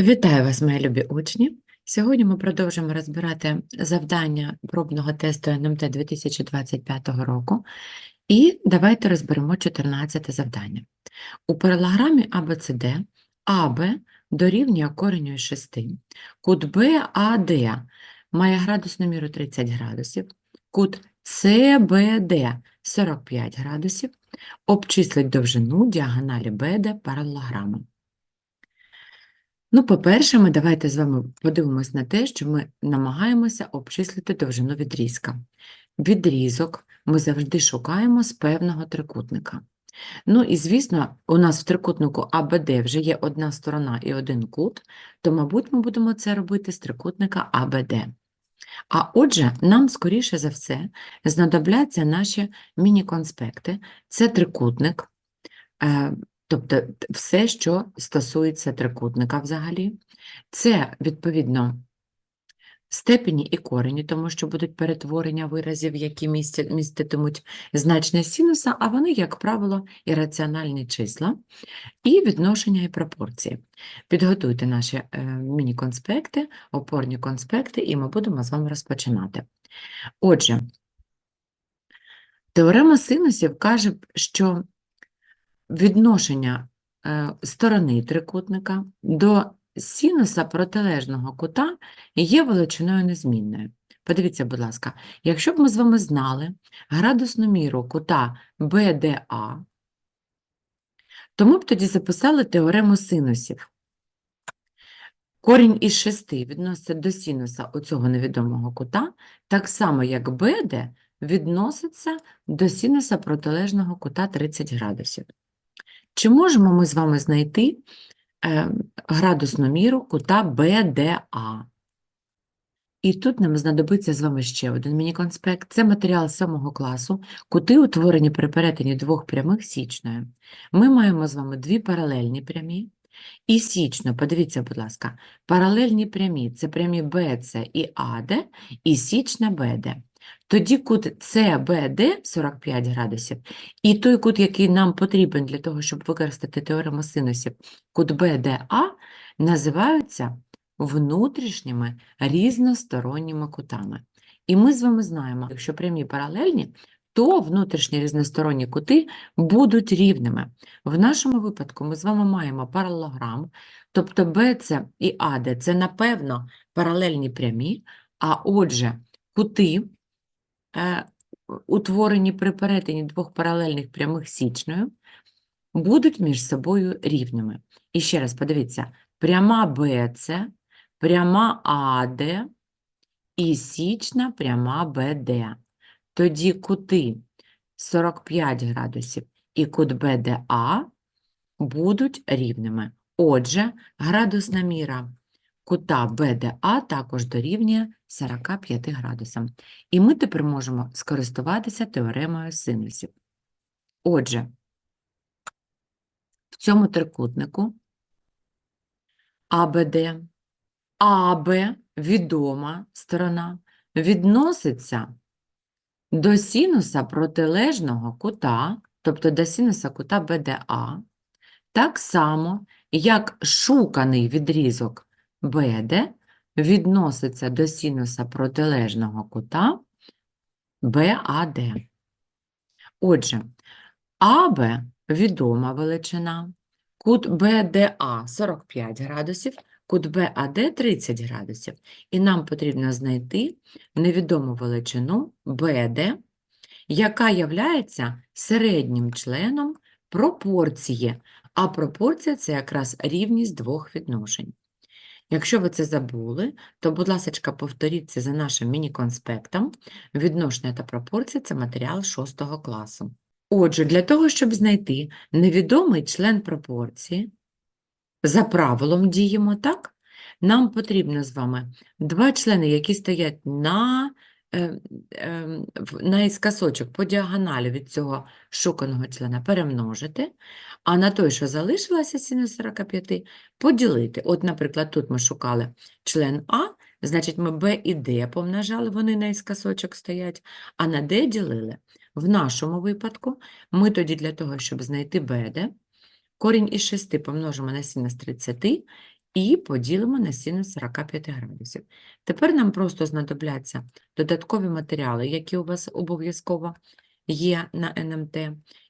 Вітаю вас, мої любі учні! Сьогодні ми продовжимо розбирати завдання пробного тесту НМТ 2025 року. І давайте розберемо 14 завдання. У паралограмі ABCD АБ дорівнює кореню із 6, кут БАД має градусну міру 30 градусів, кут CBD 45 градусів, обчислить довжину діагоналі БД паралограми. Ну, по-перше, ми давайте з вами подивимось на те, що ми намагаємося обчислити довжину відрізка. Відрізок ми завжди шукаємо з певного трикутника. Ну і, звісно, у нас в трикутнику АБД вже є одна сторона і один кут, то, мабуть, ми будемо це робити з трикутника АБД. А отже, нам, скоріше за все, знадобляться наші міні-конспекти. Це трикутник, е, Тобто все, що стосується трикутника взагалі, це, відповідно, степені і корені, тому що будуть перетворення виразів, які міститимуть значення синуса, а вони, як правило, ірраціональні числа, і відношення і пропорції. Підготуйте наші е, міні-конспекти, опорні конспекти, і ми будемо з вами розпочинати. Отже, теорема синусів каже, що відношення е, сторони трикутника до синуса протилежного кута є величиною незмінною. Подивіться, будь ласка, якщо б ми з вами знали градусну міру кута BDA, то ми б тоді записали теорему синусів. Корінь із 6 відноситься до синуса оцього невідомого кута, так само як BD відноситься до синуса протилежного кута 30 градусів. Чи можемо ми з вами знайти е, градусну міру кута BDA? І тут нам знадобиться з вами ще один міні-конспект. Це матеріал 7 класу, кути, утворені при перетині двох прямих січною. Ми маємо з вами дві паралельні прямі. І січно, подивіться, будь ласка, паралельні прямі – це прямі BC і AD, і січна BD. Тоді кут CBD 45 градусів, і той кут, який нам потрібен для того, щоб використати теорему синусів, кут BDA, називаються внутрішніми різносторонніми кутами. І ми з вами знаємо, якщо прямі паралельні, то внутрішні різносторонні кути будуть рівними. В нашому випадку ми з вами маємо паралелограм, тобто BC і AD – це, напевно, паралельні прямі, а отже, кути, утворені при перетині двох паралельних прямих січною, будуть між собою рівними. І ще раз подивіться, пряма BC, пряма AD і січна пряма BD. Тоді кути 45 градусів і кут BDA будуть рівними. Отже, градусна міра кута BDA також дорівнює 45 градусам. І ми тепер можемо скористуватися теоремою синусів. Отже, в цьому трикутнику АБД, АБ, відома сторона, відноситься до синуса протилежного кута, тобто до синуса кута BDA, так само, як шуканий відрізок BD відноситься до синуса протилежного кута BAD. Отже, АБ відома величина, кут BDA 45 градусів, кут BAD 30 градусів. І нам потрібно знайти невідому величину BD, яка являється середнім членом пропорції, а пропорція – це якраз рівність двох відношень. Якщо ви це забули, то, будь ласка, повторіть це за нашим міні-конспектом. Відношення та пропорції – це матеріал 6 класу. Отже, для того, щоб знайти невідомий член пропорції, за правилом діємо, так? Нам потрібно з вами два члени, які стоять на, наіскосочок по діагоналі від цього шуканого члена перемножити, а на той, що залишилося синус 45, поділити. От, наприклад, тут ми шукали член А, значить ми Б і Д помножали, вони наіскосочок стоять, а на Д ділили. В нашому випадку ми тоді для того, щоб знайти БД, корінь із 6 помножимо на синус 30 і поділимо на синус 45 градусів. Тепер нам просто знадобляться додаткові матеріали, які у вас обов'язково є на НМТ.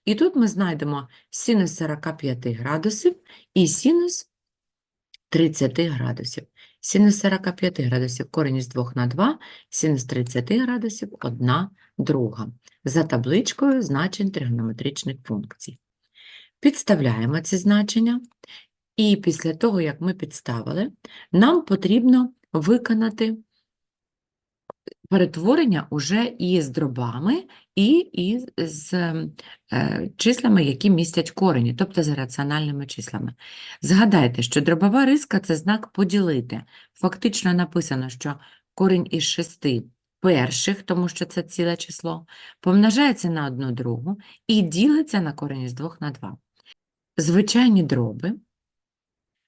І тут ми знайдемо синус 45 градусів і синус 30 градусів. Синус 45 градусів корінь із 2 на 2, синус 30 градусів 1 друга. За табличкою значень тригонометричних функцій. Підставляємо ці значення, і після того, як ми підставили, нам потрібно виконати перетворення уже із дробами і із з е, числами, які містять корені, тобто з раціональними числами. Згадайте, що дробова риска – це знак поділити. Фактично написано, що корінь із шести перших, тому що це ціле число, помножається на одну другу і ділиться на корінь із двох на два. Звичайні дроби.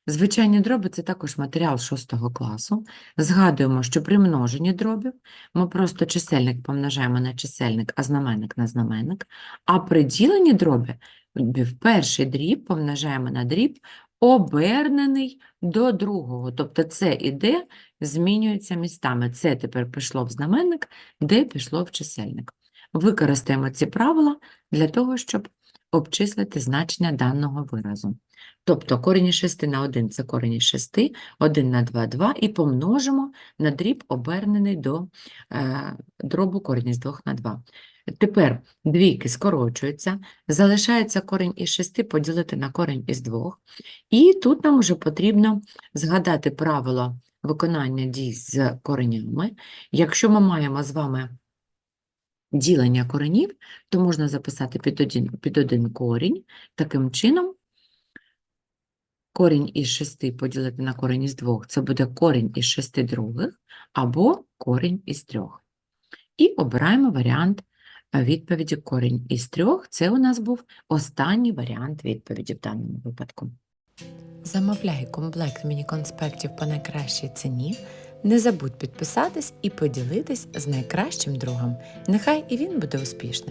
Звичайні дроби – це також матеріал 6 класу. Згадуємо, що при множенні дробів ми просто чисельник помножаємо на чисельник, а знаменник на знаменник, а при діленні дробів перший дріб помножаємо на дріб, обернений до другого. Тобто це і де змінюються містами. Це тепер пішло в знаменник, де пішло в чисельник. Використаємо ці правила для того, щоб обчислити значення даного виразу. Тобто корінь із 6 на 1 – це корінь із 6, 1 на 2 – 2, і помножимо на дріб, обернений до е, дробу корінь із 2 на 2. Тепер двійки скорочуються, залишається корінь із 6 поділити на корінь із 2. І тут нам вже потрібно згадати правило виконання дій з коренями. Якщо ми маємо з вами ділення коренів, то можна записати під один, під один корінь. Таким чином, корінь із 6 поділити на корінь із 2 – це буде корінь із 6 других або корінь із 3. І обираємо варіант е, відповіді корінь із 3. Це у нас був останній варіант відповіді в даному випадку. Замовляй комплект міні-конспектів по найкращій ціні. Не забудь підписатись і поділитись з найкращим другом. Нехай і він буде успішним.